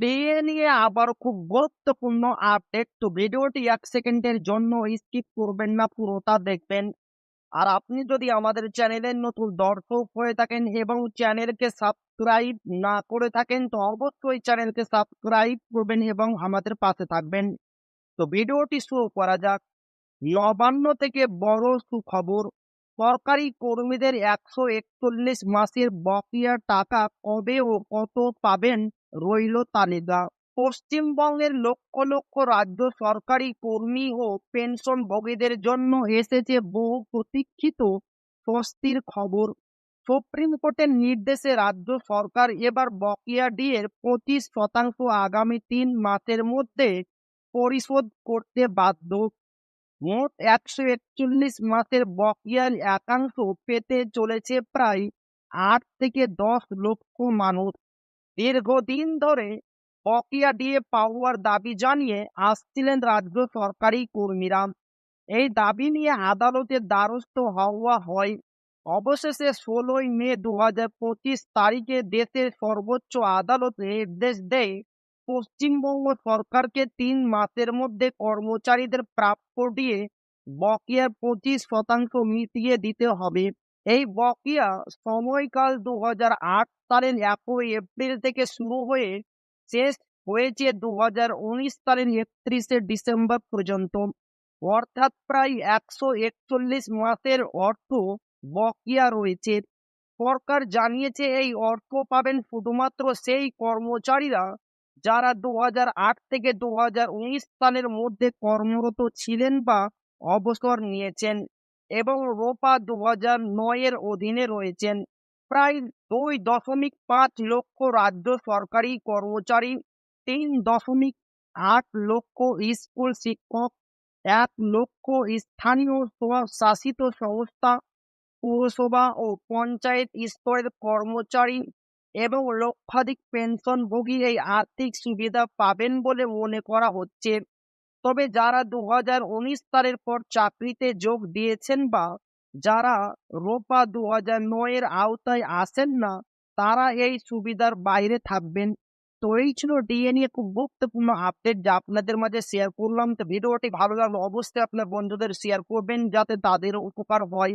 বিয়ে নিয়ে আবার খুব গুরুত্বপূর্ণ আপডেট তো ভিডিওটি এক সেকেন্ডের জন্য স্কিপ করবেন না, পুরোটা দেখবেন। আর আপনি যদি আমাদের চ্যানেলের নতুন দর্শক হয়ে থাকেন এবং চ্যানেলকে সাবস্ক্রাইব না করে থাকেন, তো অবশ্যই চ্যানেলকে সাবস্ক্রাইব করবেন এবং আমাদের পাশে থাকবেন। তো ভিডিওটি শুরু করা যাক। নবান্ন থেকে বড় সুখবর সরকারি কর্মীদের একশো একচল্লিশ মাসের বকেয়া টাকা কবে ও কত পাবেন রইল তালিকা। পশ্চিমবঙ্গের লক্ষ লক্ষ রাজ্য সরকারি কর্মী ও পেনশনভোগীদের জন্য এসেছে বহু প্রতীক্ষিত স্বস্তির খবর। সুপ্রিম কোর্টের নির্দেশে রাজ্য সরকার এবার বকেয়া ডিএর পঁচিশ শতাংশ আগামী তিন মাসের মধ্যে পরিশোধ করতে বাধ্য। মোট একশো একচল্লিশ মাসের বকেয়ার একাংশ পেতে চলেছে প্রায় আট থেকে দশ লক্ষ মানুষ। দীর্ঘদিন ধরে বকেয়া দিয়ে পাওয়ার দাবি জানিয়ে আসছিলেন রাজ্য সরকারি কর্মীরা। এই দাবি নিয়ে আদালতের দ্বারস্থ হওয়া হয়। অবশেষে ষোলোই মে দু হাজার পঁচিশ তারিখে দেশের সর্বোচ্চ আদালত নির্দেশ দেয় পশ্চিমবঙ্গ সরকারকে তিন মাসের মধ্যে কর্মচারীদের প্রাপ্য দিয়ে বকেয়ার পঁচিশ শতাংশ মিটিয়ে দিতে হবে। এই বকেয়া সময়কাল দু হাজার আট সালের এপ্রিল থেকে শুরু হয়ে শেষ হয়েছে দু হাজার উনিশ সালের একত্রিশে ডিসেম্বর পর্যন্ত। অর্থাৎ প্রায় একশো একচল্লিশ মাসের অর্থ বকেয়া রয়েছে। সরকার জানিয়েছে এই অর্থ পাবেন শুধুমাত্র সেই কর্মচারীরা যারা দু হাজার আট থেকে দু হাজার উনিশ সালের মধ্যে কর্মরত ছিলেন বা অবসর নিয়েছেন এবং রোপা দু হাজার নয়ের অধীনে রয়েছেন, প্রায় দুই দশমিক পাঁচ লক্ষ রাজ্য সরকারি কর্মচারী, তিন দশমিক আট লক্ষ স্কুল শিক্ষক, এক লক্ষ স্থানীয় স্বশাসিত সংস্থা, পৌরসভা ও পঞ্চায়েত স্তরের কর্মচারী এবং লক্ষাধিক পেনশনভোগী এই আর্থিক সুবিধা পাবেন বলে মনে করা হচ্ছে। তবে যারা দু সালের পর চাকরিতে যোগ দিয়েছেন বা যারা রোপা দু হাজার নয়ের আওতায় আসেন না, তারা এই সুবিধার বাইরে থাকবেন। তো এই ছিল ডিএ নিয়ে খুব গুরুত্বপূর্ণ আপডেট যা আপনাদের মাঝে শেয়ার করলাম। তো ভিডিওটি ভালো লাগল অবশ্যই আপনার বন্ধুদের শেয়ার করবেন যাতে তাদের উপকার হয়।